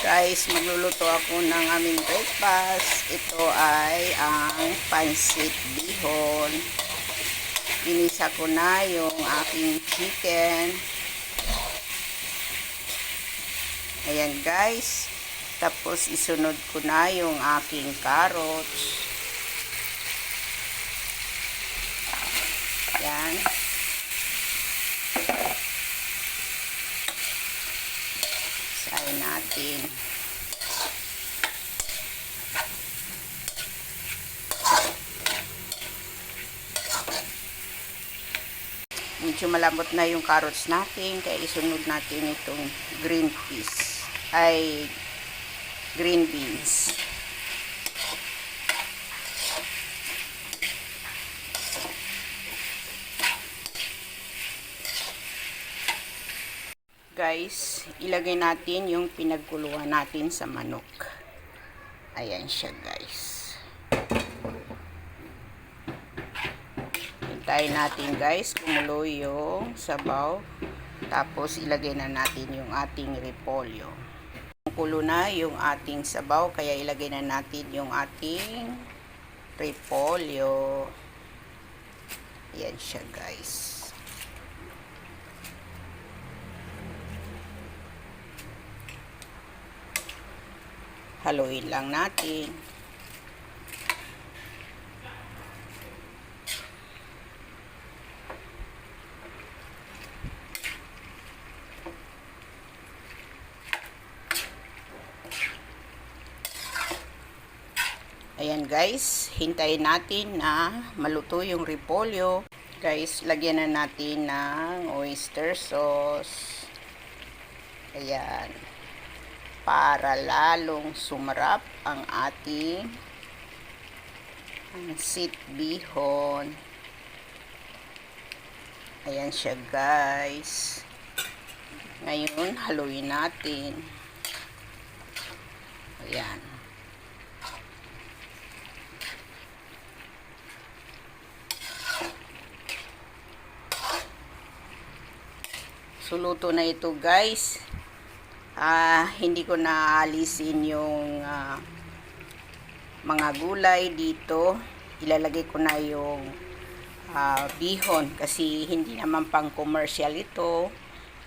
Guys, magluluto ako ng aming breakfast. Ito ay ang pansit bihon. Inisa ko na yung aking chicken. Ayan guys. Tapos isunod ko na yung aking carrots. Ayan. Sayin natin. Medyo malambot na yung carrots natin, kaya isunod natin itong green peas. Ay, green beans. Guys, ilagay natin yung pinagkuluan natin sa manok. Ayan siya guys. Hintayin natin guys kumulo yung sabaw. Tapos ilagay na natin yung ating repolyo. Kulo na yung ating sabaw kaya ilagay na natin yung ating repolyo. Ayan siya guys. Haluin lang natin. Ayan guys, hintayin natin na maluto yung repolyo. Guys, lagyan na natin ng oyster sauce. Ayan. Para lalong sumarap ang ating sit bihon. Ayan siya guys. Ngayon, haluin natin. Ayan. So, luto na ito guys. Ah, hindi ko na alisin yung ah, mga gulay dito. Ilalagay ko na yung ah, bihon kasi hindi naman pang commercial ito.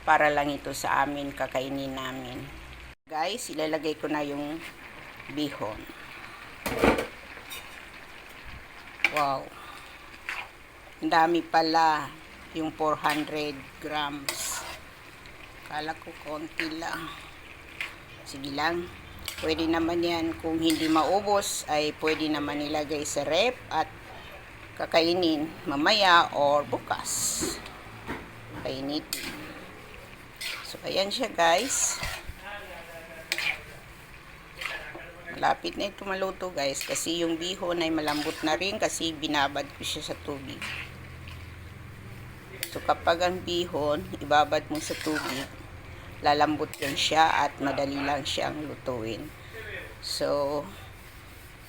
Para lang ito sa amin, kakainin namin. Guys, ilalagay ko na yung bihon. Wow. Ang dami pala yung 400 grams. Kala ko konti lang. Sige lang. Pwede naman yan. Kung hindi maubos, ay pwede naman ilagay sa rep at kakainin mamaya or bukas. Kainitin. So, ayan siya guys. Malapit na ito maluto guys. Kasi yung bihon ay malambot na rin kasi binabad ko siya sa tubig. So, kapag ang bihon, ibabad mo sa tubig, lalambot yan siya at madali lang siyang lutuin. So,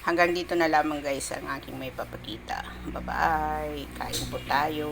hanggang dito na lamang guys ang aking may papakita. Bye-bye! Kain po tayo!